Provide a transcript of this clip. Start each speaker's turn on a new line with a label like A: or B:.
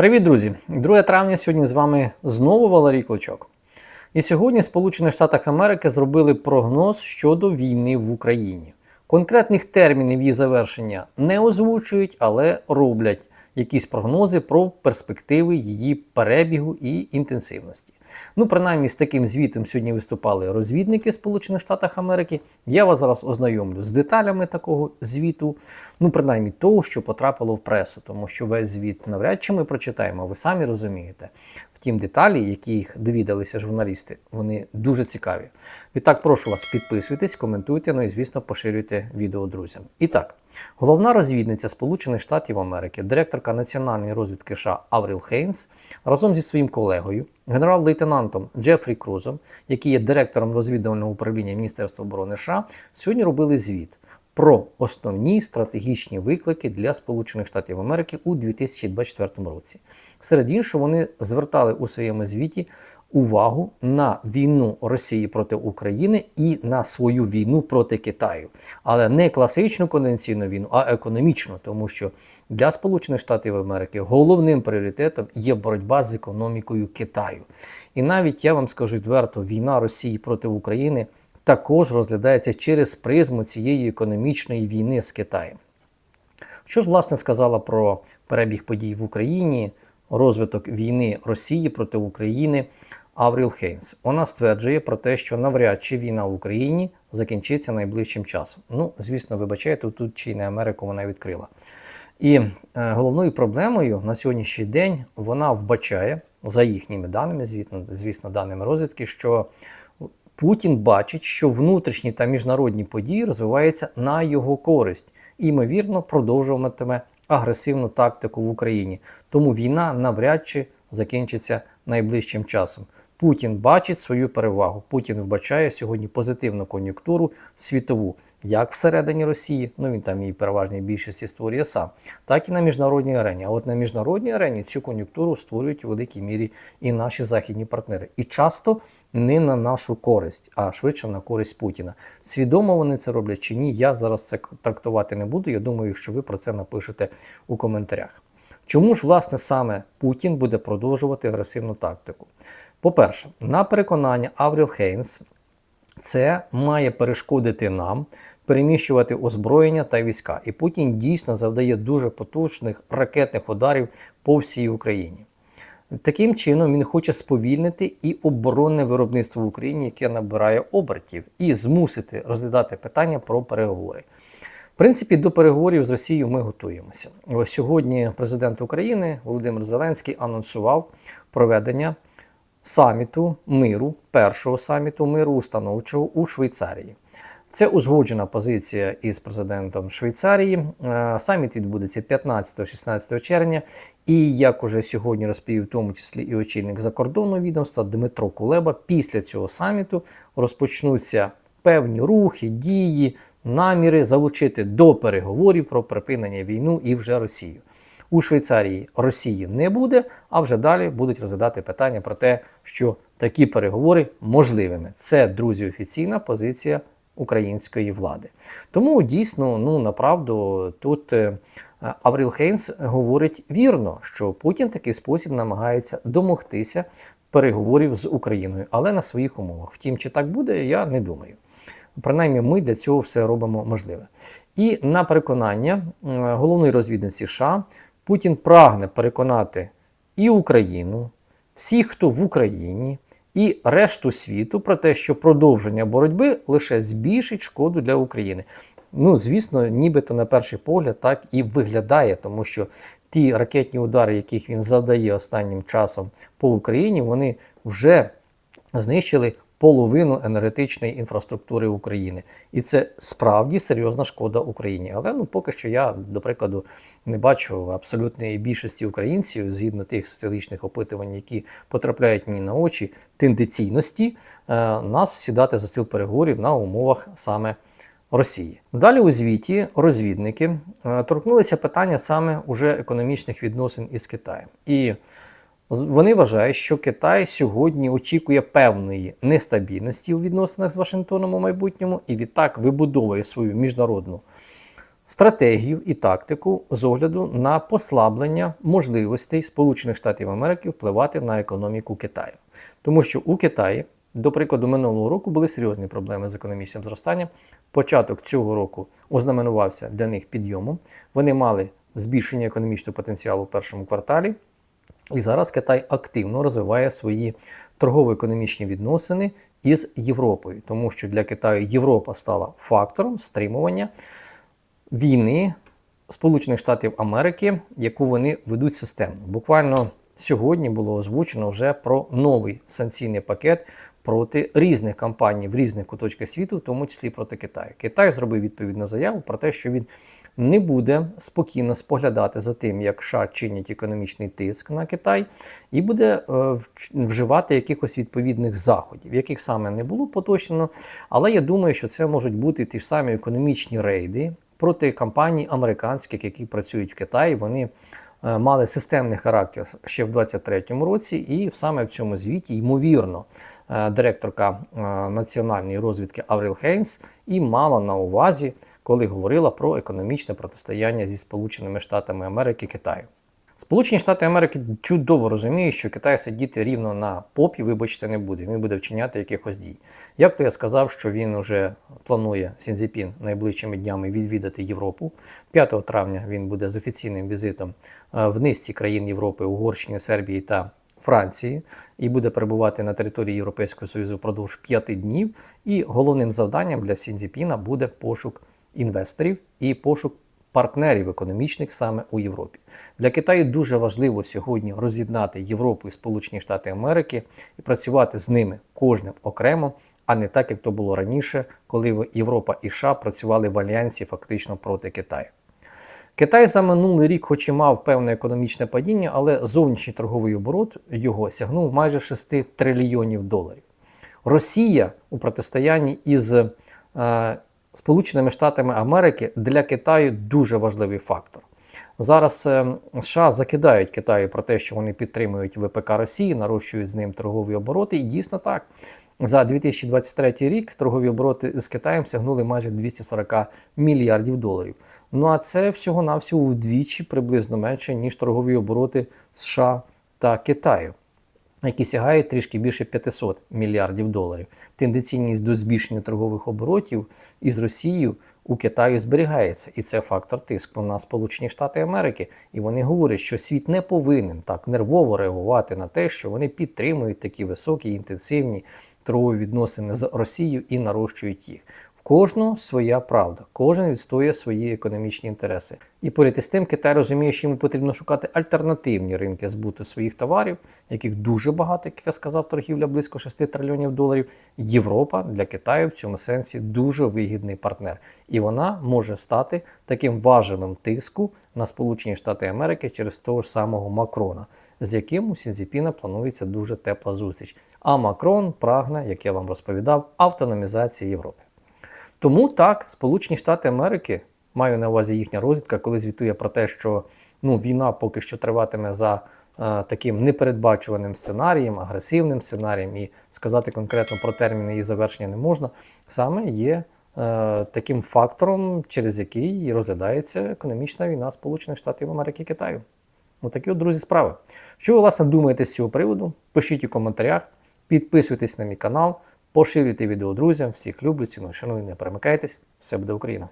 A: Привіт, друзі! 2 травня сьогодні з вами знову Валерій Клочок. І сьогодні в Сполучених Штатах Америки зробили прогноз щодо війни в Україні. Конкретних термінів її завершення не озвучують, але роблять якісь прогнози про перспективи її перебігу і інтенсивності. Ну, принаймні, з таким звітом сьогодні виступали розвідники Сполучених Штатів Америки. Я вас зараз ознайомлю з деталями такого звіту, ну, принаймні того, що потрапило в пресу, тому що весь звіт навряд чи ми прочитаємо, ви самі розумієте. Втім, деталі, які їх довідалися журналісти, вони дуже цікаві. Відтак, прошу вас, підписуйтесь, коментуйте, ну і звісно, поширюйте відео друзям. І так, головна розвідниця Сполучених Штатів Америки, директорка національної розвідки США Авріл Хейнс, разом зі своїм колегою, генерал-лейтенантом Джефрі Крузом, який є директором розвідувального управління Міністерства оборони США, сьогодні робили звіт. Про основні стратегічні виклики для Сполучених Штатів Америки у 2024 році. Серед іншого, вони звертали у своєму звіті увагу на війну Росії проти України і на свою війну проти Китаю, але не класичну конвенційну війну, а економічну, тому що для Сполучених Штатів Америки головним пріоритетом є боротьба з економікою Китаю. І навіть я вам скажу відверто, війна Росії проти України також розглядається через призму цієї економічної війни з Китаєм. Що ж, власне, сказала про перебіг подій в Україні, розвиток війни Росії проти України Авріл Хейнс? Вона стверджує про те, що навряд чи війна в Україні закінчиться найближчим часом. Ну, звісно, вибачайте, тут чи не Америку вона відкрила. І е, головною проблемою на сьогоднішній день вона вбачає, за їхніми даними, звісно, звісно, даними розвідки, що Путін бачить, що внутрішні та міжнародні події розвиваються на його користь і, ймовірно, продовжуватиме агресивну тактику в Україні. Тому війна навряд чи закінчиться найближчим часом. Путін бачить свою перевагу. Путін вбачає сьогодні позитивну кон'юнктуру світову, як всередині Росії, ну він там її переважній більшості створює сам, так і на міжнародній арені. А от на міжнародній арені цю кон'юнктуру створюють у великій мірі і наші західні партнери. І часто не на нашу користь, а швидше на користь Путіна. Свідомо вони це роблять чи ні? Я зараз це трактувати не буду. Я думаю, що ви про це напишете у коментарях. Чому ж, власне, саме Путін буде продовжувати агресивну тактику? По-перше, на переконання Авріл Хейнс, це має перешкодити нам переміщувати озброєння та війська. І Путін дійсно завдає дуже потужних ракетних ударів по всій Україні. Таким чином він хоче сповільнити і оборонне виробництво в Україні, яке набирає обертів, і змусити розглядати питання про переговори. В принципі, до переговорів з Росією ми готуємося. Ось сьогодні президент України Володимир Зеленський анонсував проведення саміту миру, першого саміту миру установчого у Швейцарії. Це узгоджена позиція із президентом Швейцарії. Е, саміт відбудеться 15-16 червня. І як уже сьогодні розповів, в тому числі і очільник закордонного відомства Дмитро Кулеба, після цього саміту розпочнуться певні рухи, дії, наміри залучити до переговорів про припинення війну і вже Росію. У Швейцарії Росії не буде, а вже далі будуть розглядати питання про те, що такі переговори можливими. Це друзі, офіційна позиція української влади. Тому дійсно, ну направду, тут е, Авріл Хейнс говорить вірно, що Путін такий спосіб намагається домогтися переговорів з Україною, але на своїх умовах. Втім, чи так буде, я не думаю. Принаймні, ми для цього все робимо можливе. І на переконання головної розвідниці США Путін прагне переконати і Україну, всіх, хто в Україні, і решту світу про те, що продовження боротьби лише збільшить шкоду для України. Ну, звісно, нібито на перший погляд так і виглядає, тому що ті ракетні удари, яких він задає останнім часом по Україні, вони вже знищили половину енергетичної інфраструктури України. І це справді серйозна шкода Україні. Але ну поки що я, до прикладу, не бачу абсолютної більшості українців згідно тих соціологічних опитувань, які потрапляють мені на очі, тенденційності е, нас сідати за стіл переговорів на умовах саме. Росії далі у звіті розвідники е, торкнулися питання саме уже економічних відносин із Китаєм, і вони вважають, що Китай сьогодні очікує певної нестабільності у відносинах з Вашингтоном у майбутньому і відтак вибудовує свою міжнародну стратегію і тактику з огляду на послаблення можливостей Сполучених Штатів Америки впливати на економіку Китаю. Тому що у Китаї, до прикладу, минулого року були серйозні проблеми з економічним зростанням. Початок цього року ознаменувався для них підйомом. Вони мали збільшення економічного потенціалу в першому кварталі. І зараз Китай активно розвиває свої торгово-економічні відносини із Європою, тому що для Китаю Європа стала фактором стримування війни Сполучених Штатів Америки, яку вони ведуть системно. Буквально сьогодні було озвучено вже про новий санкційний пакет проти різних компаній в різних куточках світу, в тому числі проти Китаю. Китай зробив відповідну заяву про те, що він не буде спокійно споглядати за тим, як США чинять економічний тиск на Китай, і буде е, вживати якихось відповідних заходів, яких саме не було поточно. Але я думаю, що це можуть бути ті ж самі економічні рейди проти компаній американських, які працюють в Китаї. Вони мали системний характер ще в 2023 році, і саме в цьому звіті, ймовірно, е, директорка е, національної розвідки Авріл Хейнс і мала на увазі, коли говорила про економічне протистояння зі Сполученими Штатами Америки Китаю. Сполучені Штати Америки чудово розуміють, що Китай сидіти рівно на попі, вибачте, не буде. Він буде вчиняти якихось дій. Як то я сказав, що він вже планує Сінзіпін найближчими днями відвідати Європу. 5 травня він буде з офіційним візитом е, в низці країн Європи, Угорщини, Сербії та Франції, і буде перебувати на території Європейського Союзу впродовж п'яти днів. І головним завданням для Сінзіпіна буде пошук інвесторів і пошук партнерів економічних саме у Європі. Для Китаю дуже важливо сьогодні роз'єднати Європу і Сполучені Штати Америки і працювати з ними кожним окремо, а не так, як то було раніше, коли Європа і США працювали в альянсі фактично проти Китаю. Китай за минулий рік, хоч і мав певне економічне падіння, але зовнішній торговий оборот його сягнув майже 6 трильйонів доларів. Росія у протистоянні із е, Сполученими Штатами Америки для Китаю дуже важливий фактор. Зараз е, США закидають Китаю про те, що вони підтримують ВПК Росії, нарощують з ним торгові обороти, і дійсно так. За 2023 рік торгові обороти з Китаєм сягнули майже 240 мільярдів доларів. Ну а це всього-навсього вдвічі приблизно менше, ніж торгові обороти США та Китаю, які сягають трішки більше 500 мільярдів доларів. Тенденційність до збільшення торгових оборотів із Росією у Китаю зберігається, і це фактор тиску на Сполучені Штати Америки. І вони говорять, що світ не повинен так нервово реагувати на те, що вони підтримують такі високі інтенсивні торгові відносини з Росією і нарощують їх. В кожного своя правда, кожен відстоює свої економічні інтереси. І поряд із тим Китай розуміє, що йому потрібно шукати альтернативні ринки збуту своїх товарів, яких дуже багато, як я сказав, торгівля близько 6 трильйонів доларів. Європа для Китаю в цьому сенсі дуже вигідний партнер, і вона може стати таким важелем тиску на Сполучені Штати Америки через того ж самого Макрона, з яким у Сінзіпіна планується дуже тепла зустріч. А Макрон прагне, як я вам розповідав, автономізації Європи. Тому так, Сполучені Штати Америки, маю на увазі їхня розвідка, коли звітує про те, що ну, війна поки що триватиме за е, таким непередбачуваним сценарієм, агресивним сценарієм, і сказати конкретно про терміни її завершення не можна, саме є е, таким фактором, через який розглядається економічна війна Сполучених Штатів Америки і Китаю. Такі от, друзі, справи. Що ви, власне, думаєте з цього приводу? Пишіть у коментарях, підписуйтесь на мій канал. Поширюйте відео друзям, всіх люблю, ціну шаную, не перемикайтесь. Все буде Україна!